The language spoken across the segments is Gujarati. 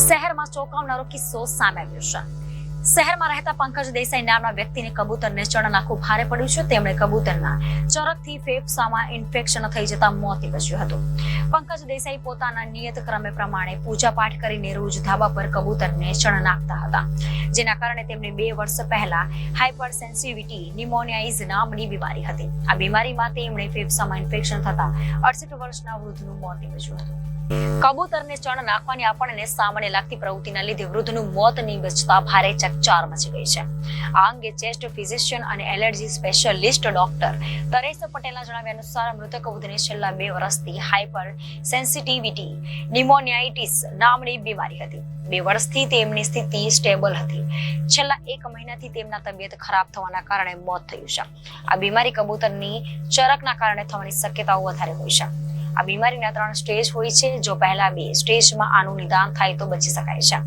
શહેરમાં ચોંકાવનારો કિસ્સો સામે આવ્યો છે. શહેરમાં રહેતા પંકજ દેસાઈ નામના વ્યક્તિને કબૂતરને ચણ નાખવું ભારે પડ્યું છે. તેમણે કબૂતરના ચરકથી ફેફસામાં ઇન્ફેક્શન થઈ જતા મોત નીપજ્યું હતું. પંકજ દેસાઈ પોતાના નિયત ક્રમે પ્રમાણે પૂજા પાઠ કરીને રોજ ધાબા પર કબૂતરને ચણ નાખતા હતા. જેના કારણે તેમને બે વર્ષ પહેલા હાઇપર સેન્સિટિવિટી નિમોનિયાઇઝ નામની બીમારી હતી. આ બીમારીમાં તેમણે ફેફસામાં ઇન્ફેક્શન થતા અડસઠ વર્ષના વૃદ્ધનું મોત નીપજ્યું હતું. કબૂતરને ચણ નાખવાની આપણને સામાન્ય લાગતી પ્રવૃત્તિના લીધે વૃદ્ધનું મોત નીપજતા ભારે ચકચાર મચી ગઈ છે. આ અંગે ચેસ્ટ ફિઝિશિયન અને એલર્જી સ્પેશિયલિસ્ટ ડોક્ટર તરેશ પટેલના જણાવ્યા અનુસાર મૃતક વૃદ્ધને છેલ્લા બે વર્ષથી હાઇપર સેન્સિટિવિટી, નિમોનિયાઇટિસ નામની બીમારી હતી. બે વર્ષથી તેમની સ્થિતિ સ્ટેબલ હતી. છેલ્લા એક મહિનાથી તેમના તબિયત ખરાબ થવાના કારણે મોત થયું છે. આ બીમારી કબૂતરની ચરકના કારણે થવાની શક્યતાઓ વધારે હોય છે. આ બીમારીના ત્રણ સ્ટેજ હોય છે. જો પહેલા બે સ્ટેજમાં આનું નિદાન થાય તો બચી શકાય છે.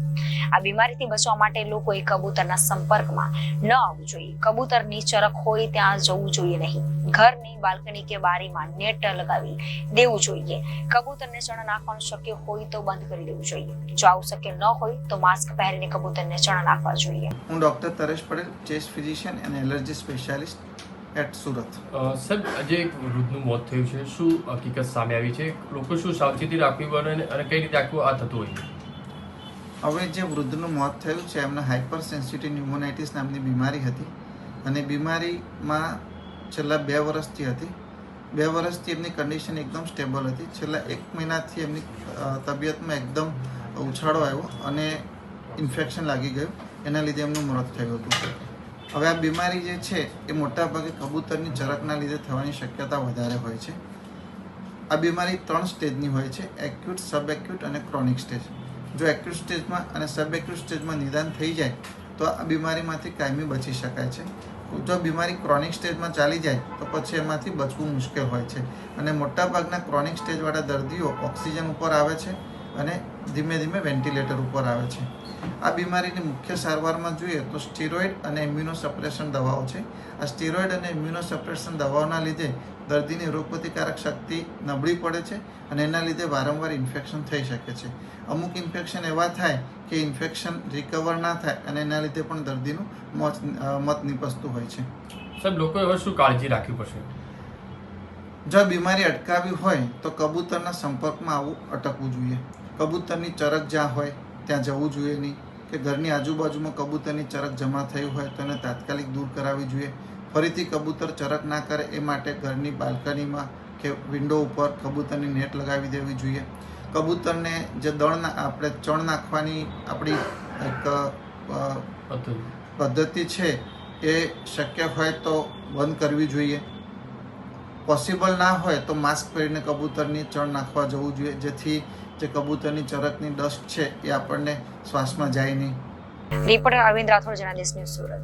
આ બીમારીથી બચવા માટે લોકોએ કબૂતરના સંપર્કમાં ન આવવું જોઈએ. કબૂતરની ચરક હોય ત્યાં જવું જોઈએ નહીં. ઘરની, બાલ્કની કે બારીમાં નેટ લગાવી દેવું જોઈએ. કબૂતરને ચણા નાખવાનું શક્ય હોય તો બંધ કરી દેવું જોઈએ. જો આવું શક્ય ન હોય તો માસ્ક પહેરીને કબૂતરને ચણા નાખવા જોઈએ. હું doctor Taresh Patel, chest physician and allergy specialist at Surat sir સાહેબ આજે એક વૃદ્ધનું મોત થયું છે. શું હકીકત સામે આવી છે? લોકો શું સાવચેતી રાખવી પડે અને કઈ રીતે આખું આ થતું હોય હવે જે વૃદ્ધનું મોત થયું છે એમને હાઇપર સેન્સિટિવ ન્યુમોનાઇટિસ નામની બીમારી હતી અને બીમારીમાં છેલ્લા બે વર્ષથી હતી. બે વર્ષથી એમની કન્ડિશન એકદમ સ્ટેબલ હતી. છેલ્લા એક મહિનાથી એમની તબિયતમાં એકદમ ઉછાળો આવ્યો અને ઇન્ફેક્શન લાગી ગયું. એના લીધે એમનું મોત થયું હતું. હવે આ બીમારી જે છે, એ મોટાભાગે કબૂતરની ચરકના લીધે થવાની શક્યતા વધારે હોય છે. આ બીમારી ત્રણ સ્ટેજની હોય છે એક્યુટ સબ એક્યુટ અને ક્રોનિક સ્ટેજ જો એક્યુટ સ્ટેજમાં અને સબ એક્યુટ સ્ટેજમાં નિદાન થઈ જાય, તો આ બીમારીમાંથી કાયમી બચી શકાય છે. જો બીમારી ક્રોનિક સ્ટેજમાં ચાલી જાય, તો પછી એમાંથી બચવું મુશ્કેલ હોય છે. અને મોટાભાગના ક્રોનિક સ્ટેજવાળા દર્દીઓ ઓક્સિજન ઉપર આવે છે અને ધીમે ધીમે વેન્ટિલેટર ઉપર આવે છે. આ બીમારીની મુખ્ય સારવારમાં જોઈએ તો સ્ટીરોઇડ અને ઇમ્યુનોસપ્રેશન દવાઓ છે. આ સ્ટીરોઇડ અને ઇમ્યુનો સપ્રેશન દવાઓના લીધે દર્દીની રોગપ્રતિકારક શક્તિ નબળી પડે છે અને એના લીધે વારંવાર ઇન્ફેક્શન થઈ શકે છે. અમુક ઇન્ફેક્શન એવા થાય કે ઇન્ફેક્શન રિકવર ના થાય અને એના લીધે પણ દર્દીનું મોત મત નિપજતું હોય છે. સાહેબ, લોકોએ હવે શું કાળજી રાખવી પડશે? જો બીમારી અટકાવી હોય તો કબૂતરના સંપર્કમાં આવું અટકવું જોઈએ. કબૂતરની ચરક જ્યાં હોય ત્યાં જવું જોઈએ નહીં. કે ઘરની આજુબાજુમાં કબૂતરની ચરક જમા થયું હોય તો એને તાત્કાલિક દૂર કરાવવી જોઈએ. ફરીથી કબૂતર ચરક ના કરે એ માટે ઘરની બાલ્કનીમાં કે વિન્ડો ઉપર કબૂતરની નેટ લગાવી દેવી જોઈએ. કબૂતરને જે દળ આપણે ચણ નાખવાની આપણી એક પદ્ધતિ છે એ શક્ય હોય તો બંધ કરવી જોઈએ. પોસિબલ ના હોય તો માસ્ક પહેરીને કબૂતરની ચણ નાખવા જવું જોઈએ. જેથી જે કબૂતરની ચરકની ડસ્ટ છે એ આપણને શ્વાસમાં જાય નહીં. Reporter Arvind Rathod journalist news Surat.